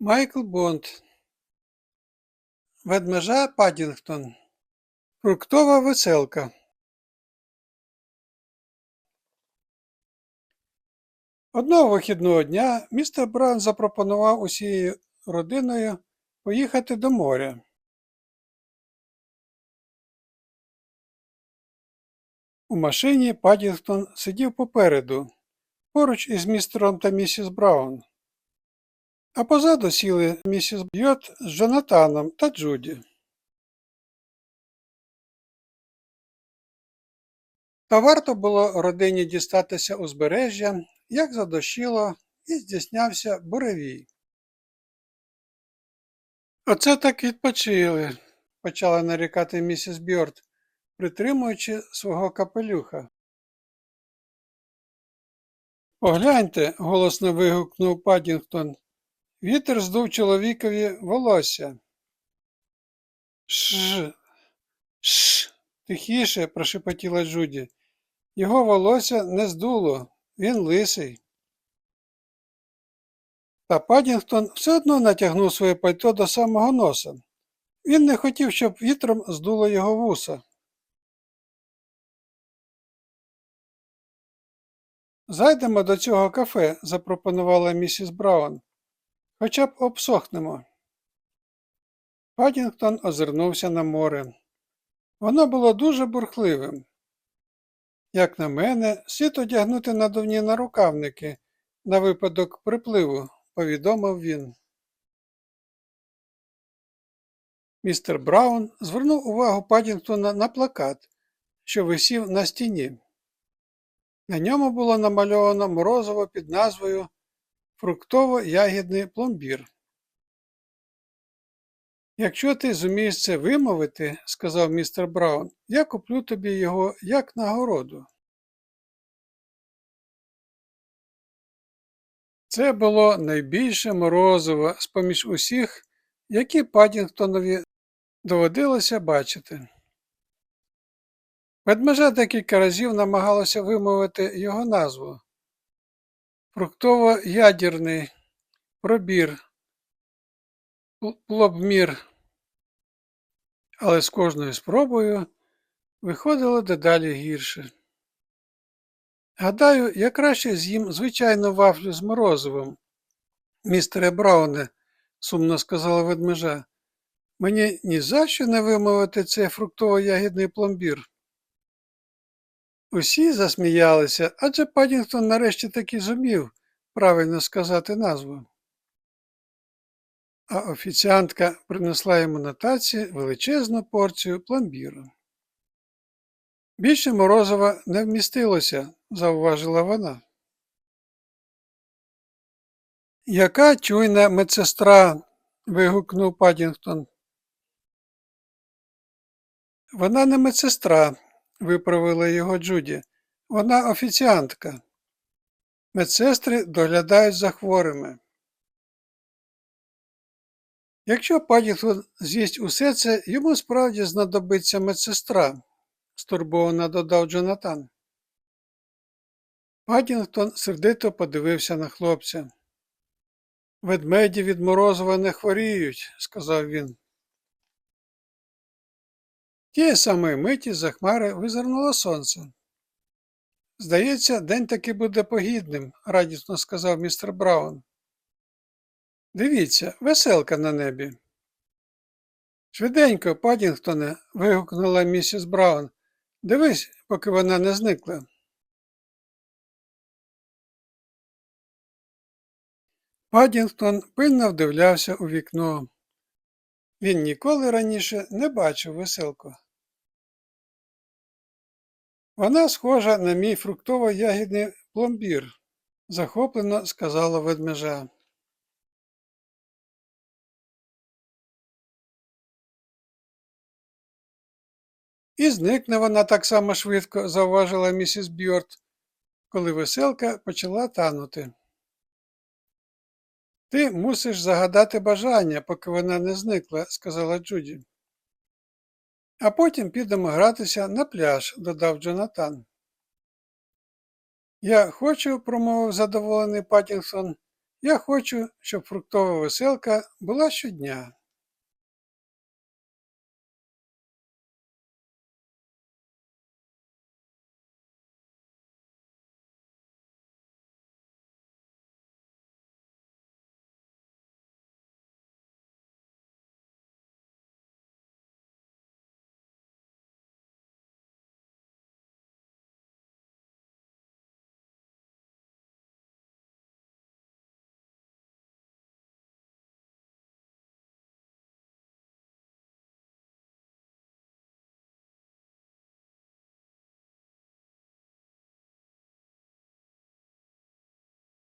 Майкл Бонд Ведмежа Паддінгтон Фруктова веселка Одного вихідного дня містер Браун запропонував усією родиною поїхати до моря. У машині Паддінгтон сидів попереду, поруч із містером та місіс Браун. А позаду сіли місіс Бьот з Джонатаном та Джуді. Та варто було родині дістатися узбережжя, як задощило, і здійснявся буревій. Оце так відпочили, почала нарікати місіс Бьорд, притримуючи свого капелюха. Погляньте, голосно вигукнув Паддінгтон. Вітер здув чоловікові волосся. Ш. Ш. Тихіше, прошепотіла Джуді. Його волосся не здуло, він лисий. Та Паддінгтон все одно натягнув своє пальто до самого носа. Він не хотів, щоб вітром здуло його вуса. Зайдемо до цього кафе, запропонувала місіс Браун. Хоча б обсохнемо. Паддінгтон озирнувся на море. Воно було дуже бурхливим. Як на мене, слід одягнути надувні нарукавники на випадок припливу, повідомив він. Містер Браун звернув увагу Паддінгтона на плакат, що висів на стіні. На ньому було намальовано морозиво під назвою Фруктово-ягідний пломбір. Якщо ти зумієш це вимовити, сказав містер Браун, я куплю тобі його як нагороду. Це було найбільше морозиво з поміж усіх, які Паддінгтонові доводилося бачити. Ведмежа декілька разів намагалося вимовити його назву фруктово-ядерний пробір, плобмір, але з кожною спробою виходило дедалі гірше. Гадаю, я краще з'їм звичайну вафлю з морозивом, містере Брауне, сумно сказала ведмежа. Мені ні за що не вимовити цей фруктово-ягідний пломбір. Усі засміялися, адже Паддінгтон нарешті таки зумів правильно сказати назву. А офіціантка принесла йому на таці величезну порцію пломбіру. Більше морозива не вмістилося, зауважила вона. Яка чуйна медсестра? вигукнув Паддінгтон. Вона не медсестра, виправила його Джуді. Вона офіціантка. Медсестри доглядають за хворими. Якщо Паддінгтон з'їсть усе це, йому справді знадобиться медсестра, стурбовано додав Джонатан. Паддінгтон сердито подивився на хлопця. Ведмеді від морозива не хворіють, сказав він. Тієї самої миті за хмари визирнуло сонце. Здається, день таки буде погідним, радісно сказав містер Браун. Дивіться, веселка на небі. Швиденько, Паддінгтоне, вигукнула місіс Браун. Дивись, поки вона не зникла. Паддінгтон пильно вдивлявся у вікно. Він ніколи раніше не бачив веселку. Вона схожа на мій фруктово-ягідний пломбір, захоплено сказала ведмежа. І зникне вона так само швидко, зауважила місіс Бьорд, коли веселка почала танути. Ти мусиш загадати бажання, поки вона не зникла, сказала Джуді. А потім підемо гратися на пляж, додав Джонатан. Я хочу, промовив задоволений Паттінгсон, Я хочу, щоб фруктова веселка була щодня.